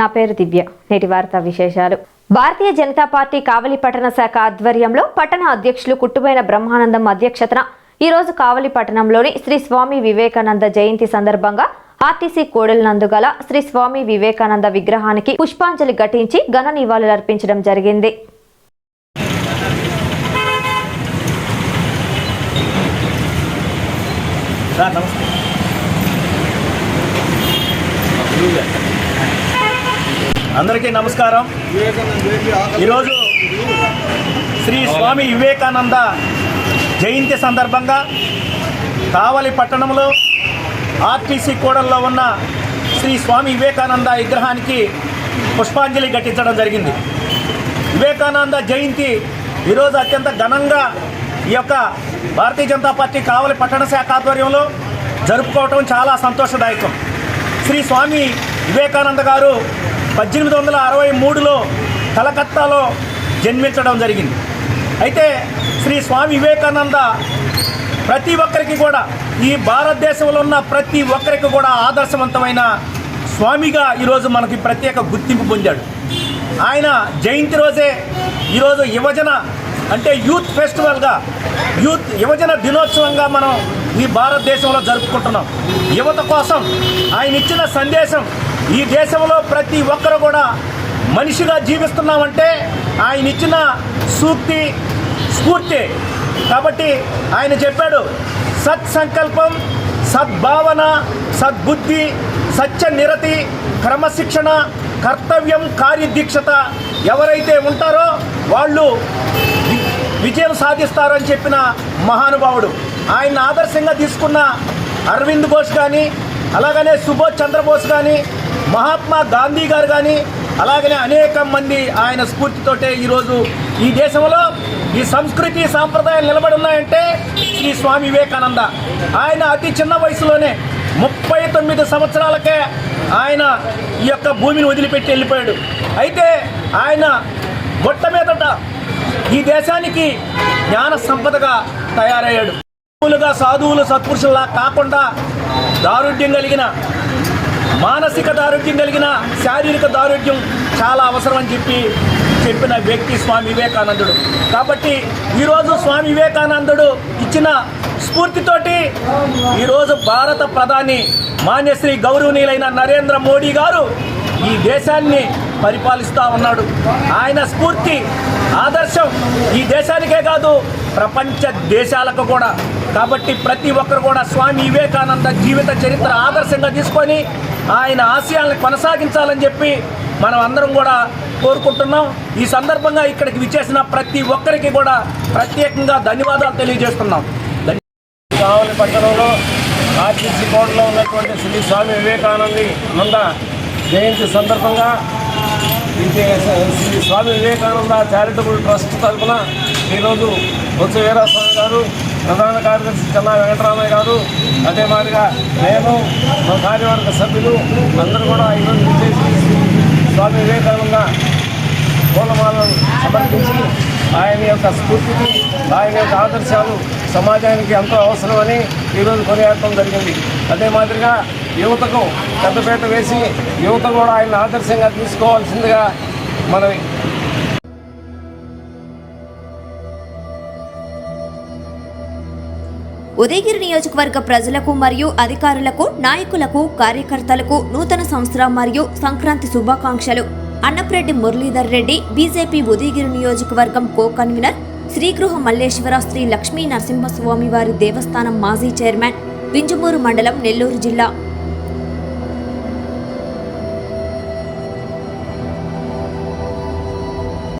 నా పేరు దివ్య. నేటి వార్తా విశేషాలు. భారతీయ జనతా పార్టీ కావలి పట్టణ శాఖ ఆధ్వర్యంలో పట్టణ అధ్యక్షులు కుట్టుబైన బ్రహ్మానందం అధ్యక్షతన ఈ రోజు కావలి పట్టణంలోని శ్రీ స్వామి వివేకానంద జయంతి సందర్భంగా ఆర్టీసీ కోడెల నందుగల శ్రీ స్వామి వివేకానంద విగ్రహానికి పుష్పాంజలి ఘటించి ఘన నివాళులర్పించడం జరిగింది. సార్ నమస్తే. అందరికీ నమస్కారం. ఈరోజు శ్రీ స్వామి వివేకానంద జయంతి సందర్భంగా కావలి పట్టణంలో ఆర్టీసీ కూడల్లో ఉన్న శ్రీ స్వామి వివేకానంద విగ్రహానికి పుష్పాంజలి ఘటించడం జరిగింది. వివేకానంద జయంతి ఈరోజు అత్యంత ఘనంగా ఈ యొక్క భారతీయ జనతా పార్టీ కావలి పట్టణ శాఖ ఆధ్వర్యంలో జరుపుకోవటం చాలా సంతోషదాయకం. శ్రీ స్వామి వివేకానంద గారు పద్దెనిమిది వందల అరవై మూడులో కలకత్తాలో జన్మించడం జరిగింది. అయితే శ్రీ స్వామి వివేకానంద ప్రతి ఒక్కరికి కూడా ఈ భారతదేశంలో ఉన్న ప్రతి ఒక్కరికి కూడా ఆదర్శవంతమైన స్వామిగా ఈరోజు మనకి ప్రత్యేక గుర్తింపు పొందాడు. ఆయన జయంతి రోజే ఈరోజు యువజన అంటే యూత్ ఫెస్టివల్గా యూత్ యువజన దినోత్సవంగా మనం ఈ భారతదేశంలో జరుపుకుంటున్నాం. యువత కోసం ఆయన ఇచ్చిన సందేశం ఈ దేశంలో ప్రతి ఒక్కరు కూడా మనిషిగా జీవిస్తున్నామంటే ఆయన ఇచ్చిన సూక్తి స్ఫూర్తి. కాబట్టి ఆయన చెప్పాడు సత్ సంకల్పం సద్భావన సద్బుద్ధి సత్య నిరతి క్రమశిక్షణ కర్తవ్యం కార్యదీక్షత ఎవరైతే ఉంటారో వాళ్ళు విజయం సాధిస్తారని చెప్పిన మహానుభావుడు. ఆయన ఆదర్శంగా తీసుకున్న అరవింద్ ఘోష్ కానీ అలాగనే సుభాష్ చంద్రబోస్ కానీ మహాత్మా గాంధీ గారు కానీ అలాగనే అనేక మంది ఆయన స్ఫూర్తితోటే ఈరోజు ఈ దేశంలో ఈ సంస్కృతి సాంప్రదాయాలు నిలబడి ఉన్నాయంటే శ్రీ స్వామి వివేకానంద. ఆయన అతి చిన్న వయసులోనే ముప్పై తొమ్మిది సంవత్సరాలకే ఆయన ఈ యొక్క భూమిని వదిలిపెట్టి వెళ్ళిపోయాడు. అయితే ఆయన మొట్టమీదట ఈ దేశానికి జ్ఞాన సంపదగా తయారయ్యాడు. సాధువులు సత్పురుషుల్లా కాకుండా దారుఢ్యం కలిగిన మానసిక దారుఢ్యం కలిగిన శారీరక దారుఢ్యం చాలా అవసరం అని చెప్పి చెప్పిన వ్యక్తి స్వామి వివేకానందుడు. కాబట్టి ఈరోజు స్వామి వివేకానందుడు ఇచ్చిన స్ఫూర్తితోటి ఈరోజు భారత ప్రధాని మాన్యశ్రీ గౌరవనీయులైన నరేంద్ర మోడీ గారు ఈ దేశాన్ని పరిపాలిస్తూ ఉన్నాడు. ఆయన స్ఫూర్తి ఆదర్శం ఈ దేశానికే కాదు ప్రపంచ దేశాలకు కూడా. కాబట్టి ప్రతి ఒక్కరు కూడా స్వామి వివేకానంద జీవిత చరిత్ర ఆదర్శంగా తీసుకొని ఆయన ఆశయాలను కొనసాగించాలని చెప్పి మనం అందరం కూడా కోరుకుంటున్నాం. ఈ సందర్భంగా ఇక్కడికి విచ్చేసిన ప్రతి ఒక్కరికి కూడా ప్రత్యేకంగా ధన్యవాదాలు తెలియజేస్తున్నాం. కావలి పట్టణంలో ఆర్టీసీ కోటలో ఉన్నటువంటి శ్రీ స్వామి వివేకానంది నంద జయంతి సందర్భంగా శ్రీ స్వామి వివేకానంద చారిటబుల్ ట్రస్ట్ తరఫున ఈరోజు బొత్స వీరాస్వామి గారు ప్రధాన కార్యదర్శి చెన్నా వెంకటరామయ్య గారు అదే మాదిరిగా నేను మా కార్యవర్గ సభ్యులు అందరూ కూడా ఈరోజు విచ్చేసి స్వామి వివేకానంద పూలమాలను సమర్పించి ఆయన యొక్క స్ఫూర్తిని ఆయన యొక్క ఆదర్శాలు సమాజానికి ఎంతో అవసరమని ఈరోజు కొనియాడటం జరిగింది. అదే మాదిరిగా యువతకు పెద్దపేట వేసి యువత కూడా ఆయన ఆదర్శంగా తీసుకోవాల్సిందిగా మనవి. ఉదయగిరి నియోజకవర్గ ప్రజలకు మరియు అధికారులకు నాయకులకు కార్యకర్తలకు నూతన సంవత్సరం మరియు సంక్రాంతి శుభాకాంక్షలు. అన్నప్రెడ్డి మురళీధర్ రెడ్డి బీజేపీ ఉదయగిరి నియోజకవర్గం కో కన్వీనర్ శ్రీగృహ మల్లేశ్వర శ్రీ లక్ష్మీ నరసింహస్వామి వారి దేవస్థానం మాజీ చైర్మన్ వింజమూరు మండలం నెల్లూరు జిల్లా.